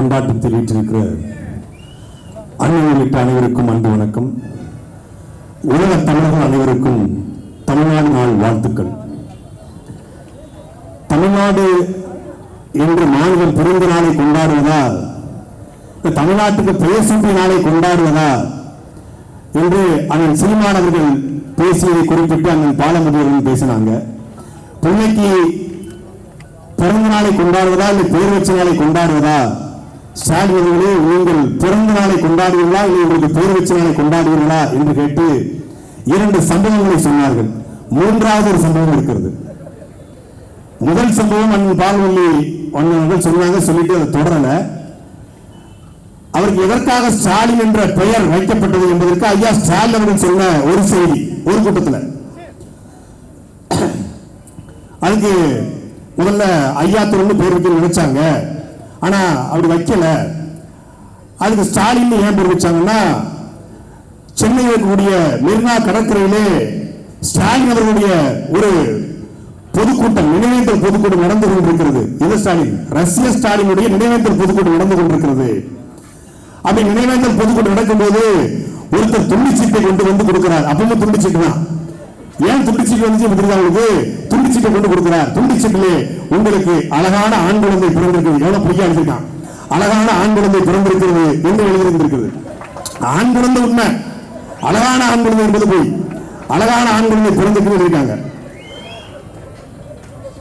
கொண்டாட்டம் தெரிவித்திருக்கிற அண்ணன் உள்ளிட்ட அனைவருக்கும் அன்பு வணக்கம். உலக தமிழர்கள் அனைவருக்கும் தமிழ்நாடு நாள் வாழ்த்துக்கள். தமிழ்நாடு என்று மாநிலம் பிறந்த நாளை கொண்டாடுவதா? இந்த தமிழ்நாட்டுக்கு பெயர் சூட்டிய நாளை கொண்டாடுவதா? என்று அண்ணன் சீமானவர்கள் பேசியதை குறிப்பிட்டு அண்ணன் பாலமுதியர்கள் பேசினாங்க. பிள்ளைக்கு பிறந்த நாளை கொண்டாடுவதா? இல்லை பேர் வச்ச நாளை கொண்டாடுவதா? ஸ்டாலின் நீங்கள் பிறந்த நாளை கொண்டாடுவீர்களா? இல்லை உங்களுக்கு பேர் வச்ச நாளை கொண்டாடுவீர்களா? என்று கேட்டு இரண்டு சம்பவங்களை சொன்னார்கள். மூன்றாவது ஒரு சம்பவம் இருக்கிறது. முதல் சம்பவம் அண்ணன் பால்வல்லி அண்ணன் சொன்னாங்க சொல்லிட்டு அதை தொடரல. அவருக்கு எதற்காக ஸ்டாலின் என்ற பெயர் வைக்கப்பட்டது என்பதற்கு ஐயா ஸ்டாலின் அவர்கள் சொன்ன ஒரு செய்தி ஒரு கூட்டத்தில். அதுக்கு முதல்ல ஐயா திருன்னு பேர் வைக்க நினைச்சாங்க. ஆனால் அப்படி வைக்கல. அதுக்கு ஸ்டாலின் ஏன் பேர் வச்சாங்கன்னா சென்னையில் இருக்கக்கூடிய மெரினா கடற்கரையிலே ஸ்டாலின் அவர்களுடைய ஒரு பொதுக்கூட்டம் நினைவேந்தல் பொதுக்கூட்டம் நடந்து கொண்டிருக்கிறது. இது ஸ்டாலின்? ரஷ்ய ஸ்டாலினுடைய நினைவேந்தல் பொதுக்கூட்டம் நடந்து கொண்டிருக்கிறது. அப்படி நினைவேந்தல் பொதுக்கூட்டம் நடக்கும்போது ஒருத்தர் துண்டிச்சீட்டை கொண்டு வந்து கொடுக்கிறார். அப்பவும் துண்டிச்சீட்டு தான். ஏன் துண்டிச்சீட்டு வந்து தெரியுதா துண்டிச்சீட்டை கொண்டு கொடுக்கிறார். துண்டிச்சீட்டிலே உங்களுக்கு அழகான ஆண் குழந்தை பிறந்திருக்கிறது எவ்வளவு பொய்யா எழுதிருக்கான் அழகான ஆண் குழந்தை பிறந்திருக்கிறது. என்று எழுதியிருந்திருக்குது? ஆண் குழந்தை உண்மை. அழகான ஆண் குழந்தை என்பது போய். அழகான ஆண் குழந்தை பிறந்திருக்கிறது இருக்காங்க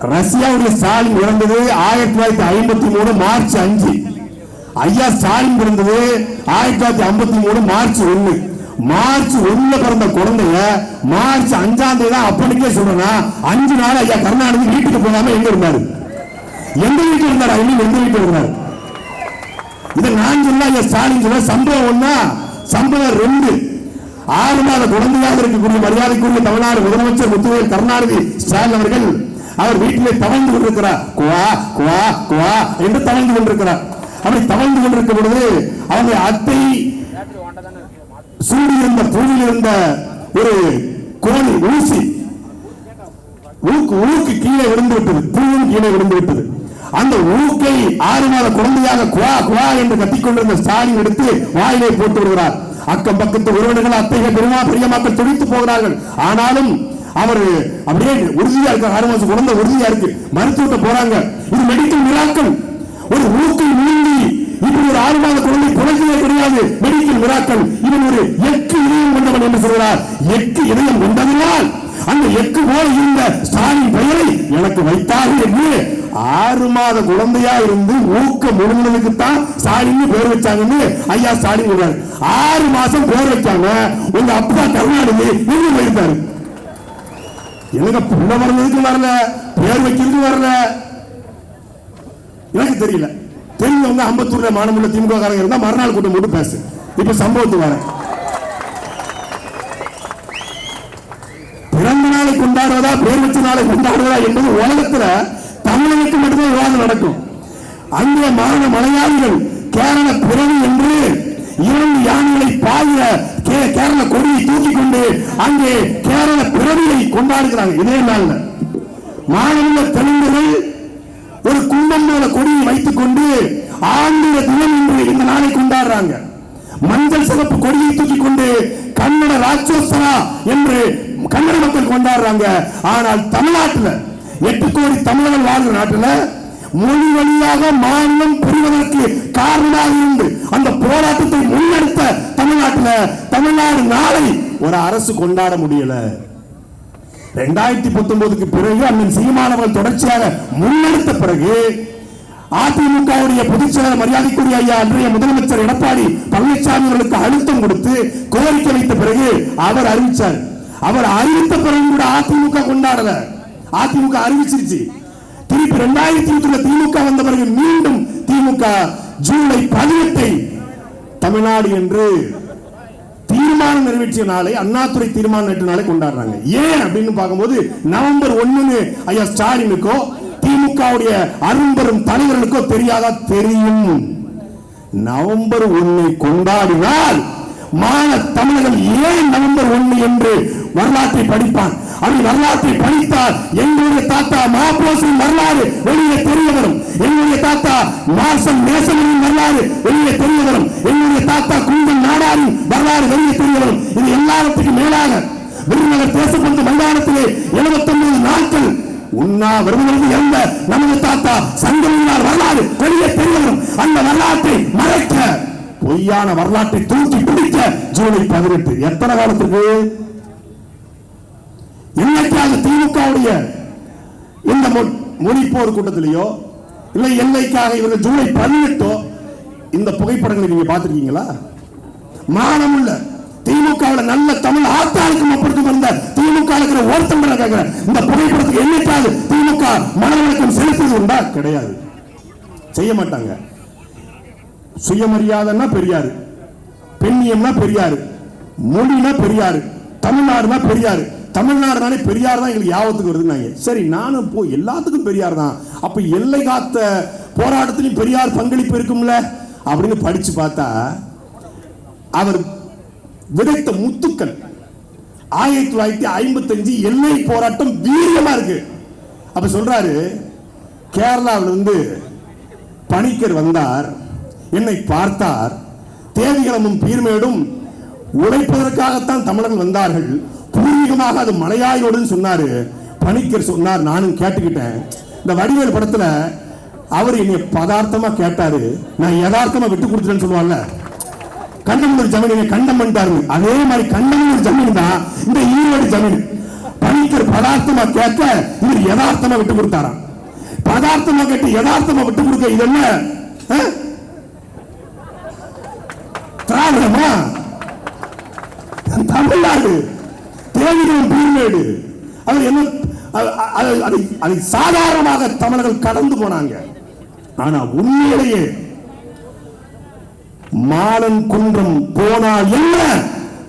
ரஷ்யாவுடைய ஸ்டாலின் இறந்தது ஆயிரத்தி தொள்ளாயிரத்தி ஐம்பத்தி மூணு மார்ச் அஞ்சு. ஐயா ஸ்டாலின் பிறந்தது ஆயிரத்தி தொள்ளாயிரத்தி ஐம்பத்தி மூணு மார்ச் ஒண்ணு மார்ச் ஒண்ணுல பிறந்த குழந்தைய மார்ச் அஞ்சாம் தேதி அப்பனுக்கே சொல்றேன்னா அஞ்சு நாள் ஐயா கருணாநிதி வீட்டுக்கு போகாம எங்க இருந்தாரு? எந்த வீட்டுல இருந்தாரு? இன்னும் எந்த வீட்டுல இருந்தாரு? இதை நான் சொல்ல ஐயா ஸ்டாலின் சொல்ல சம்பவம் ஒண்ணா? சம்பவம் ரெண்டு. ஆறு மாத குழந்தையாக இருக்கக்கூடிய மரியாதைக்குரிய தமிழ்நாடு முதலமைச்சர் முத்துவேல் கருணாநிதி ஸ்டாலின் அவர்கள் அவர் வீட்டிலே தவழ்ந்து கொண்டிருக்கிறார். குவா குவா குவா என்று தவழ்ந்து கொண்டிருக்கிறார். அப்படி தவழ்ந்து கொண்டிருக்கும் பொழுது அவங்க அத்தை சூடியிருந்த பூவில் இருந்த ஒரு கோணி ஊசி. ஊக்கு ஊக்கு கீழே விழுந்து விட்டது பூவும் கீழே விழுந்து விட்டது அந்த ஊக்கை ஆறு மாத குழந்தையாக குவா குவா என்று கத்திக்கொண்டிருந்த ஸ்டாலின் எடுத்து வாயிலே போட்டு விடுகிறார். அக்கம் பக்கத்து உறவினர்கள் அத்தகைய பெருமா பெரியமாக்கள் துடித்து போகிறார்கள். ஆனாலும் அவர் அப்படியே உறுதியா இருக்க ஆறு மாசம் குழந்தை உறுதியா இருக்கு. மருத்துவத்தை போறாங்க. இது மெடிக்கல் மிராக்கள் ஒரு ஊக்கை விழுந்தி இப்படி ஒரு ஆறு மாத குழந்தை குழந்தையே கிடையாது மெடிக்கல் மிராக்கள். இவன் ஒரு எட்டு இதயம் கொண்டவன் என்று சொல்கிறார். எட்டு இதயம் கொண்டதனால் அந்த எக்கு போல இருந்த ஸ்டாலின் பெயரை எனக்கு வைத்தார்கள் என்று ஆறு மாத குழந்தையா இருந்து ஊக்க முழுந்ததுக்கு தான் ஸ்டாலின் பேர் வச்சாங்கன்னு ஐயா ஸ்டாலின் சொல்றாரு. ஆறு மாசம் பேர் வைக்காம உங்க அப்பா கருணாநிதி எங்க போயிருந்தாரு எனக்கு புள்ள வர்றதுக்கு வரல பேர் வைக்கிறதுக்கு வரல. எனக்கு தெரியல. தெரிஞ்சவங்க அம்பத்தூர்ல மானமுள்ள திமுக காரங்க இருந்தா மறுநாள் கூட்டம் போட்டு பேசு. இப்ப சம்பவத்து வரேன். பிறந்த நாளை கொண்டாடுவதா பேர் வச்ச நாளை கொண்டாடுவதா என்பது உலகத்துல தமிழனுக்கு மட்டுமே விவாதம் நடக்கும். அங்கே மாநில மலையாளிகள் கேரள பிறவி என்று இரண்டு யானைகளை பாயிர கே- கேரள கொடியை தூக்கி கொண்டு அங்கே கேரள பிறவியை கொண்டாடுகிறாங்க. இதே நாள்ல. மாநில தெலுங்குகள் ஒரு கும்பம் போல கொடியை வைத்துக் கொண்டு ஆந்திர தினம் என்று இந்த நாளை கொண்டாடுறாங்க. மஞ்சள் சிறப்பு கொடியை தூக்கி கொண்டு கன்னட ராட்சோத்சவா என்று கன்னட மக்கள் கொண்டாடுறாங்க. ஆனால் தமிழ்நாட்டுல எட்டு கோடி தமிழர்கள் வாழ்கிற நாட்டுல மொழி வழியாக மாநிலம் புரிவதற்கு காரணமாக இருந்து அந்த போராட்டத்தை முன்னெடுத்த தமிழ்நாட்டுல தமிழ்நாடு நாளை ஒரு அரசு கொண்டாட முடியல. ரெண்டாயிரத்தி பத்தொன்பதுக்கு பிறகு அண்ணன் சீமானவர்கள் தொடர்ச்சியாக முன்னெடுத்த பிறகு அதிமுகவுடைய பொதுச் செயலர் மரியாதைக்குரிய ஐயா அன்றைய முதலமைச்சர் எடப்பாடி பழனிசாமி அவர்களுக்கு அழுத்தம் கொடுத்து கோரிக்கை வைத்த பிறகு அவர் அறிவிச்சார். அவர் அறிவித்த பிறகு கூட அதிமுக கொண்டாடல. அதிமுக அறிவிச்சிருச்சு. திருப்பி ரெண்டாயிரத்தி இருபத்தி திமுக வந்த பிறகு மீண்டும் திமுக ஜூலை பதினெட்டை தமிழ்நாடு என்று தீர்மானம் நிறைவேற்றிய நாளை அண்ணாதுரை தீர்மானம் நேற்று நாளை கொண்டாடுறாங்க. ஏன் அப்படின்னு பார்க்கும்போது நவம்பர் ஒண்ணுன்னு ஐயா ஸ்டாலினுக்கோ திமுகவுடைய அரும்பெரும் தலைவர்களுக்கோ தெரியாதா? தெரியும். நவம்பர் ஒன்னை கொண்டாடினால் மான தமிழர்கள் ஏன் நவம்பர் ஒன்று என்று வரலாற்றை படிப்பான்? அப்படி வரலாற்றை படித்தால் எங்களுடைய தாத்தா மாப்போசின் வரலாறு வெளியே தெரிய வரும். எங்களுடைய தாத்தா மாசம் நேசனின் வரலாறு வெளியே தெரிய வரும். எங்களுடைய தாத்தா குந்தன் உண்ணா விருதுநகர் இறந்த நமது தாத்தா சங்கமினார் வரலாறு அந்த வரலாற்றை மறைக்க பொய்யான வரலாற்றை தூக்கி பிடிக்க ஜூலை பதினெட்டு. எத்தனை காலத்துக்கு? இன்னைக்காக திமுகவுடைய இந்த மொழிப்போர் கூட்டத்திலேயோ இல்லை எல்லைக்காக இவர்கள் ஜூலை பதினெட்டோ இந்த புகைப்படங்களை நீங்க பார்த்திருக்கீங்களா? மானமுள்ள திமுகவுல நல்ல தமிழ் ஆத்தாளுக்கு மப்படுத்தும் இருந்த திமுக இருக்கிற ஒருத்தம் கேட்கிற இந்த புகைப்படத்துக்கு என்னைக்காவது திமுக மனவழக்கம் செலுத்துவது உண்டா? கிடையாது. செய்ய மாட்டாங்க. சுயமரியாதைன்னா பெரியாரு. பெண்ணியம்னா பெரியாரு. மொழினா பெரியாரு. தமிழ்நாடுனா பெரியாரு. தமிழ்நாடுனாலே பெரியார் தான் எங்களுக்கு யாபத்துக்கு வருதுன்னாங்க. சரி நானும் போ எல்லாத்துக்கும் பெரியார் தான். அப்ப எல்லை காத்த போராட்டத்திலும் பெரியார் பங்களிப்பு இருக்கும்ல? அப்படின்னு படிச்சு பார்த்தா அவர் விதைத்த முத்துக்கள். ஆயிரத்தி தொள்ளாயிரத்தி ஐம்பத்தி அஞ்சு எல்லை போராட்டம் வீரியமா இருக்கு. அப்ப சொல்றாரு கேரளாவில் இருந்து பணிக்கர் வந்தார் என்னை பார்த்தார். தேவிகளமும் பீர்மேடும் உழைப்பதற்காகத்தான் தமிழர்கள் வந்தார்கள். பூர்வீகமாக அது மலையாயோடுன்னு சொன்னாரு. பணிக்கர் சொன்னார் நானும் கேட்டுக்கிட்டேன். இந்த வடிவேல் படத்துல அவர் என்னை பதார்த்தமா கேட்டாரு. நான் யதார்த்தமா விட்டு கொடுத்துட்டேன்னு சொல்லுவாங்கல்ல கண்டமனூர் ஜமீன் கண்டம் பண்ணிட்டாரு அதே மாதிரி கண்டமனூர் ஜமீன் தான் இந்த ஈரோடு ஜமீன். பணிக்கர் பதார்த்தமா கேட்க இவர் யதார்த்தமா விட்டு கொடுத்தாராம். பதார்த்தமா கேட்டு யதார்த்தமா விட்டு கொடுக்க இது என்ன? திராவிடமா? தமிழ்நாடு. தேவிகளும் பீர்மேடு. அது என்ன அது- அதை சாதாரணமாக தமிழர்கள் கடந்து போனாங்க. ஆனா உண்மையிலேயே மாலன் குன்றம் போனால் என்ன?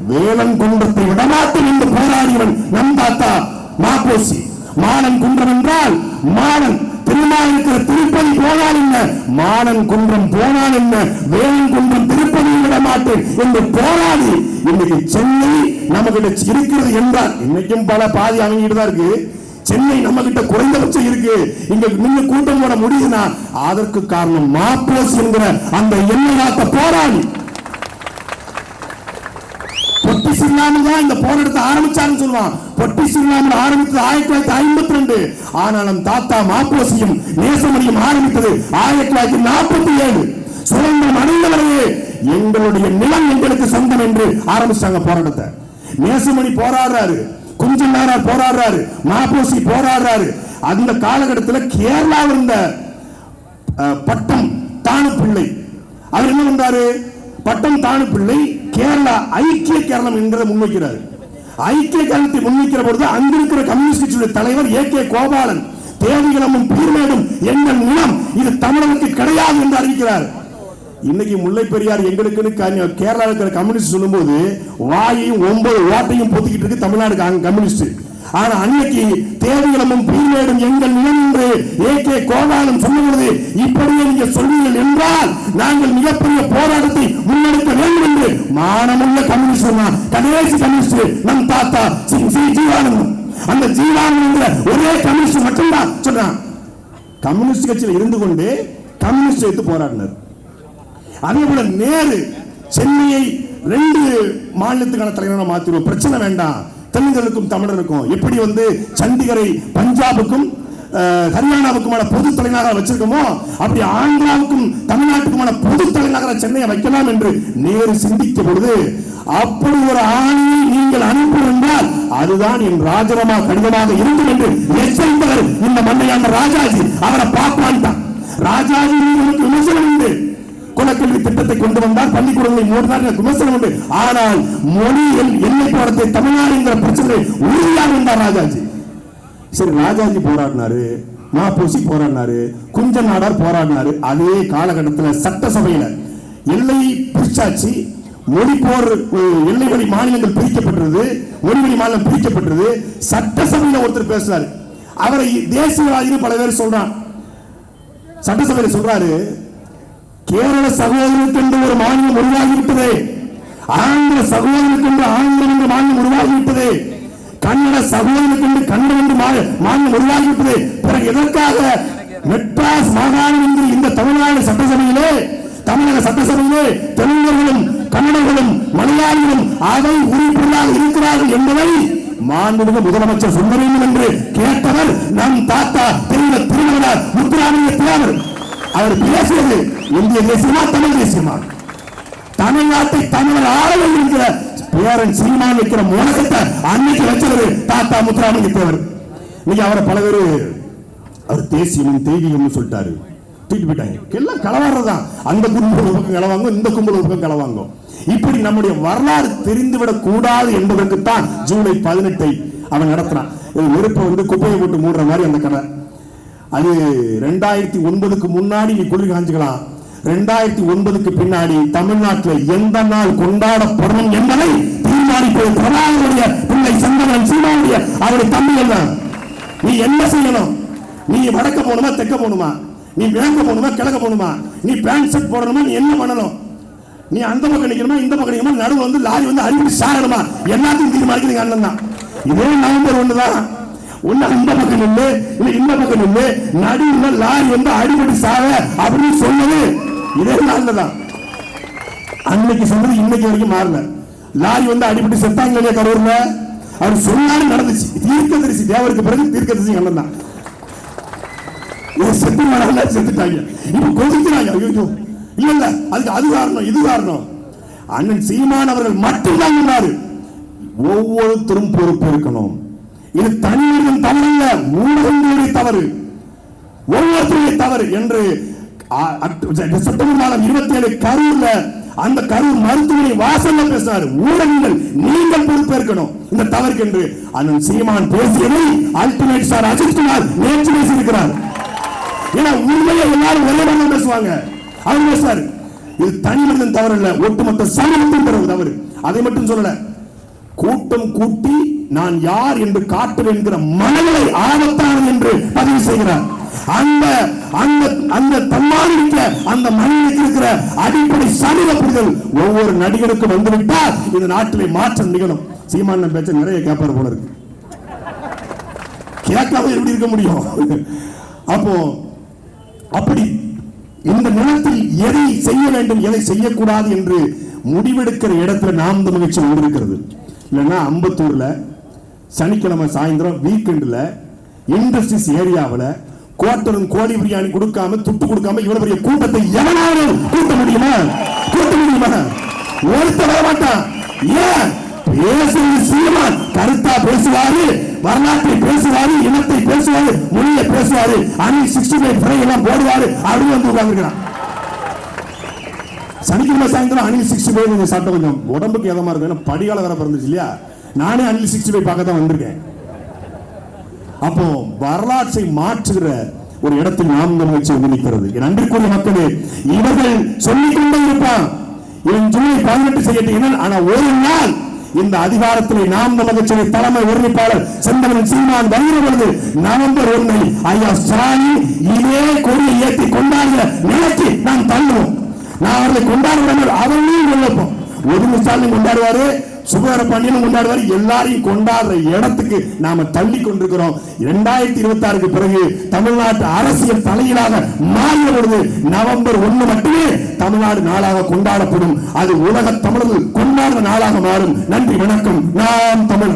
வேலன் குன்றத்தை விடமாட்டேன் என்று போராடியவன் நம் தாத்தா மாப்போசி. மாலன் குன்றம் என்றால் மாலன் திருமாலிருக்கிற திருப்பதி போனால் என்ன? மாலன் குன்றம் போனால் என்ன? வேலன் குன்றம் திருப்பதி விட என்று போராடி இன்னைக்கு சென்னை நமக்கு இருக்கிறது என்றால் இன்னைக்கும் பல பாதி அமைஞ்சிட்டு தான் இருக்கு. சென்னை நம்ம கிட்ட குறைந்தபட்சம் இருக்கு. இங்க நின்று கூட்டம் போட முடியுதுன்னா அதற்கு காரணம் மாப்போஸ் என்கிற அந்த எண்ணெய் காத்த போராளி. பொட்டி சில்லாமல் தான் இந்த போராட்டத்தை ஆரம்பிச்சாருன்னு சொல்லுவான். பொட்டி சில்லாமல் ஆரம்பித்தது ஆயிரத்தி தொள்ளாயிரத்தி ஐம்பத்தி ரெண்டு. ஆனாலும் தாத்தா மாப்போசியும் நேசமணியும் ஆரம்பித்தது ஆயிரத்தி தொள்ளாயிரத்தி நாற்பத்தி ஏழு. சுதந்திரம் அடைந்தவரையே எங்களுடைய நிலம் எங்களுக்கு சொந்தம் என்று ஆரம்பிச்சாங்க போராட்டத்தை. நேசமணி போராடுறாரு. குஞ்சன் போராடுறாரு மாபோசி போராடுறாரு. அந்த காலகட்டத்தில் கேரளாவில் இருந்த பட்டம் தானு பிள்ளை அவர் என்ன பண்றாரு? பட்டம் தானு பிள்ளை கேரளா ஐக்கிய கேரளம் என்கிறத முன்வைக்கிறார். ஐக்கிய கேரளத்தை முன்வைக்கிற பொழுது அங்கிருக்கிற கம்யூனிஸ்ட் கட்சியுடைய தலைவர் ஏ கே கோபாலன் தேவிகளமும் பீர்மேடும் எங்கள் நிலம் இது தமிழகத்தில் கிடையாது என்று அறிவிக்கிறார். இன்னைக்கு முல்லை பெரியார் எங்களுக்குன்னு க- கேரளாவில் இருக்கிற கம்யூனிஸ்ட் சொல்லும்போது வாயையும் ஒன்பது ஓட்டையும் பொத்திக்கிட்டு இருக்கு தமிழ்நாடு கம்யூனிஸ்ட். ஆனா அன்னைக்கு தேவிகளமும் பீர்மேடும் எங்கள் நிலம் என்று ஏ கே கோபாலன் சொல்லுகிறது இப்படியே நீங்க சொல்வீர்கள் என்றால் நாங்கள் மிகப்பெரிய போராட்டத்தை முன்னெடுக்க வேண்டும் என்று மானமுள்ள கம்யூனிஸ்ட் கடைசி கம்யூனிஸ்ட் நம் தாத்தா சி ஸ்ரீ ஜீவானந்தம். அந்த ஜீவானந்த ஒரே கம்யூனிஸ்ட் மட்டும்தான் சொல்றான். கம்யூனிஸ்ட் கட்சியில் இருந்து கொண்டு கம்யூனிஸ்ட் எடுத்து போராடினார். அதே போல நேரு சென்னையை ரெண்டு மாநிலத்துக்கான தலைவராக மாத்திருவோம் பிரச்சனை வேண்டாம். தெலுங்கலுக்கும் தமிழருக்கும். எப்படி வந்து சண்டிகரை பஞ்சாபுக்கும் அஹ், ஹரியானாவுக்குமான பொது தலைநகராக வச்சிருக்கோமோ அப்படி ஆந்திராவுக்கும் தமிழ்நாட்டுக்குமான பொது தலைநகர சென்னையை வைக்கலாம் என்று நேரு சிந்திக்க பொழுது அப்படி ஒரு ஆணையை நீங்கள் அனுப்பியிருந்தால் அதுதான் என் ராஜரமா கடிதமாக இருக்கும் என்று எச்சரித்தவர் இந்த மண்ணையான ராஜாஜி. அவரை பார்ப்பான்ட்டான் ராஜாஜி மீது விமர்சனம் உண்டு. குலக்கல்வி திட்டத்தை கொண்டு வந்தார் பள்ளிக்கூடங்களை மூடினார் எனக்கு விமர்சனம் உண்டு. ஆனால் மொழியில் எல்லை போடத்தை தமிழ்நாடு என்கிற பிரச்சனை உறுதியாக இருந்தார் ராஜாஜி. சரி ராஜாஜி போராடினாரு மாப்போசி போராடினாரு குஞ்ச நாடார் போராடினாரு அதே காலகட்டத்தில் சட்டசபையில எல்லை பிரிச்சாச்சு மொழி போர் எல்லை வழி மாநிலங்கள் பிரிக்கப்பட்டது மொழி வழி மாநிலம் பிரிக்கப்பட்டது சட்டசபையில் ஒருத்தர் பேசுறாரு. அவரை தேசியவாதின்னு பல பேர் சொல்றான். சட்டசபையில் சொல்றாரு கேரள சகோதரருக்கு ஒரு மாநிலம் உருவாகிவிட்டது. ஆந்திர சகோதரனுக்கு ஆந்திரம் என்று மாநிலம் உருவாகிவிட்டது. கன்னட சகோதரனுக்கு கன்னடம் என்று மா- மாநிலம் உருவாகிவிட்டது. பிறகு எதற்காக மெட்ராஸ் மாகாணம் என்று இந்த தமிழ்நாடு சட்டசபையிலே தமிழக சட்டசபையிலே தெலுங்கர்களும் கன்னடர்களும் மலையாளிகளும் அதை உறுப்பினராக இருக்கிறார்கள் என்பதை மாண்புமிகு முதலமைச்சர் சொல்ல வேண்டும் என்று கேட்டவர் நம் தாத்தா தெய்வ திருமணர் முத்துராமலிங்க தேவர் அவர் பேசுவது இந்திய தேசியமா தமிழ் தேசியமா? தமிழ்நாட்டை தமிழர் ஆள இருக்கிற பேரன் சீமான் வைக்கிற முழக்கத்தை அன்னைக்கு வச்சவர் தாத்தா முத்துராமலிங்க தேவர். இன்னைக்கு அவரை பல பேர் அவர் தேசியம் தெய்வீகம்னு சொல்லிட்டாரு. தூக்கி போயிட்டாங்க எல்லாம் கலவாடுறதுதான் அந்த கும்பல் ஒரு பக்கம் கலவாங்க இந்த கும்பல் ஒரு பக்கம் கலவாங்க இப்படி நம்முடைய வரலாறு தெரிந்துவிடக் கூடாது என்பதற்குத்தான் ஜூலை பதினெட்டை அவன் நடத்துறான் இது நெருப்பை வந்து குப்பையை போட்டு மூடுற மாதிரி அந்த கதை. அது ரெண்டாயிரத்தி ஒன்பதுக்கு முன்னாடி நீ குளிர் காஞ்சுக்கலாம். ரெண்டாயிரத்தி ஒன்பதுக்கு பின்னாடி தமிழ்நாட்டில் எந்த நாள் கொண்டாடப்படணும் என்பதை தீர்மானிப்பது பிரபாகருடைய பிள்ளை சந்தவன் சீமாவுடைய அவருடைய தம்பிகள் தான் நீ என்ன செய்யணும்? நீ வடக்க போகணுமா தெக்க போகணுமா? நீ மேற்க போகணுமா கிழக்க போகணுமா? நீ பேண்ட் ஷர்ட் போடணுமா நீ என்ன பண்ணணும்? நீ அந்த பக்கம் நிற்கணுமா இந்த பக்கம் நிற்கணுமா நடுவு வந்து லாரி வந்து அடிப்படி சாகணுமா? எல்லாத்தையும் தீர்மானிக்கிறது அண்ணன் தான் இதே நவம்பர் ஒன்று தான் உன்ன அந்த பக்கம் நில்லு இல்ல இந்த பக்கம் நில்லு நடுவில் லாரி வந்து அடிபடி சாக அப்படின்னு சொன்னது இதே நாள்ல தான். அன்னைக்கு சொன்னது இன்னைக்கு வரைக்கும் மாறல. லாரி வந்து அடிபட்டு செத்தாங்க இல்லையா கரூர்ல அவர் சொன்னாரு நடந்துச்சு. தீர்க்கதரிசி தேவருக்கு பிறகு தீர்க்கதரிசி அண்ணன் தான். செத்து மழை செத்துட்டாங்க. இப்ப கொதிக்கிறாங்க. ஐயோ இல்ல இல்ல அதுக்கு அது காரணம் இது காரணம். அண்ணன் சீமான் அவர்கள் மட்டும்தான் சொன்னாரு. ஒவ்வொருத்தரும் பொறுப்பு இருக்கணும். இது தனிமனிதன் தவறல்ல ஊடகங்களுடைய தவறு. ஒவ்வொருத்தருடைய தவறு என்று செப்டம்பர் மாதம் இருபத்தி ஏழு கரூர்ல அந்த கரூர் மருத்துவமனை வாசல்ல பேசினார். ஊடகங்கள் நீங்கள் பொறுப்பேற்கணும். இந்த தவறுக்கு என்று அண்ணன் சீமான் பேசியதை அல்டிமேட் ஸ்டார் அஜித்குமார் நேற்று பேசியிருக்கிறார். ஏன்னா உண்மையை எல்லாரும் ஒரே மாதிரி பேசுவாங்க. அவங்க பேசுறாரு இது தனிமனிதன் தவறு இல்ல ஒட்டுமொத்த சமூகத்தின் தவறு. அதை மட்டும் சொல்லல. கூட்டம் கூட்டி நான் யார் என்று காட்டுவேன் என்கிற மனநிலை ஆபத்தானது என்று பதிவு செய்கிறார். அந்த அந்த அந்த தன்மானிக்க அந்த மனிதனுக்கு இருக்கிற அடிப்படை சமூக புரிதல் ஒவ்வொரு நடிகருக்கும் வந்துவிட்டால் இந்த நாட்டிலே மாற்றம் நிகழும். சீமான பேச்ச நிறைய கேட்பார் போல இருக்கு. கேட்காம எப்படி இருக்க முடியும்? அப்போ அப்படி இந்த நிலத்தில் எதை செய்ய வேண்டும் எதை செய்யக்கூடாது என்று முடிவெடுக்கிற இடத்துல நாம் தமிழ்ச்சி மகிழ்ச்சி வந்திருக்கிறது இல்லைன்னா அம்பத்தூர்ல சனிக்கிழமை சாயந்தரம் வீக்கெண்டில் இண்டஸ்ட்ரீஸ் ஏரியாவில் கோட்டரும் கோழி பிரியாணி கொடுக்காம துட்டு கொடுக்காம இவ்வளவு பெரிய கூட்டத்தை எவனாவது கூட்ட முடியுமா? கூட்ட முடியுமா? ஒருத்த வர மாட்டான் ஏன்? பேசுவது சீமான். கருத்தா பேசுவாரு வரலாற்றை பேசுவாரு இனத்தை பேசுவாரு மொழியை பேசுவாரு. அணில் சிக்ஸ்டி ஃபைவ் ஃப்ரை எல்லாம் போடுவாரு. அப்படின்னு வந்து உட்காந்துருக்கிறான் சனிக்கிழமை சாயந்தரம் அணில் சிக்ஸ்டி ஃபைவ் கொஞ்சம் சாப்பிட்ட கொஞ்சம் உடம்புக்கு எதமா இருக்கும். ஏன்னா படிகால வேற பிறந்துச்சு இல்லையா? நானே அணில் சிக்ஸ்டி ஃபைவ் பார்க்க தான் வந்திருக்கேன். அப்போ வரலாற்றை மாற்றுகிற ஒரு இடத்தில் நாம் இந்த முயற்சி வந்து நிற்கிறது. என் மக்களே இவர்கள் சொல்லிக் கொண்டே இருப்பான். இவன் ஜூலை பதினெட்டு செய்யட்டும். ஆனா ஒரு நாள் இந்த அதிகாரத்திலே நாம் நமக்கு தலைமை ஒருங்கிணைப்பாளர் செந்தமன் சீமான் வருகிற பொழுது நவம்பர் ஒன்னை ஐயா ஸ்டாலின் இதே கொடியை ஏற்றி கொண்டாடுகிற நிலைக்கு நாம் தள்ளுவோம். நான் அவர்களை கொண்டாடுகிறேன். அவர்களையும் கொள்ளப்போம் ஒரு ஸ்டாலின் கொண்டாடுவாரு. சுகார பாண்டியனும் கொண்டாடுவார். எல்லாரையும் கொண்டாடுற இடத்துக்கு நாம தள்ளி கொண்டிருக்கிறோம். இரண்டாயிரத்தி இருபத்தி ஆறுக்கு பிறகு தமிழ்நாட்டு அரசியல் தலையிலாக மாறிய பொழுது நவம்பர் ஒன்று மட்டுமே தமிழ்நாடு நாளாக கொண்டாடப்படும். அது உலக தமிழர்கள் கொண்டாடுற நாளாக மாறும். நன்றி வணக்கம். நாம் தமிழ்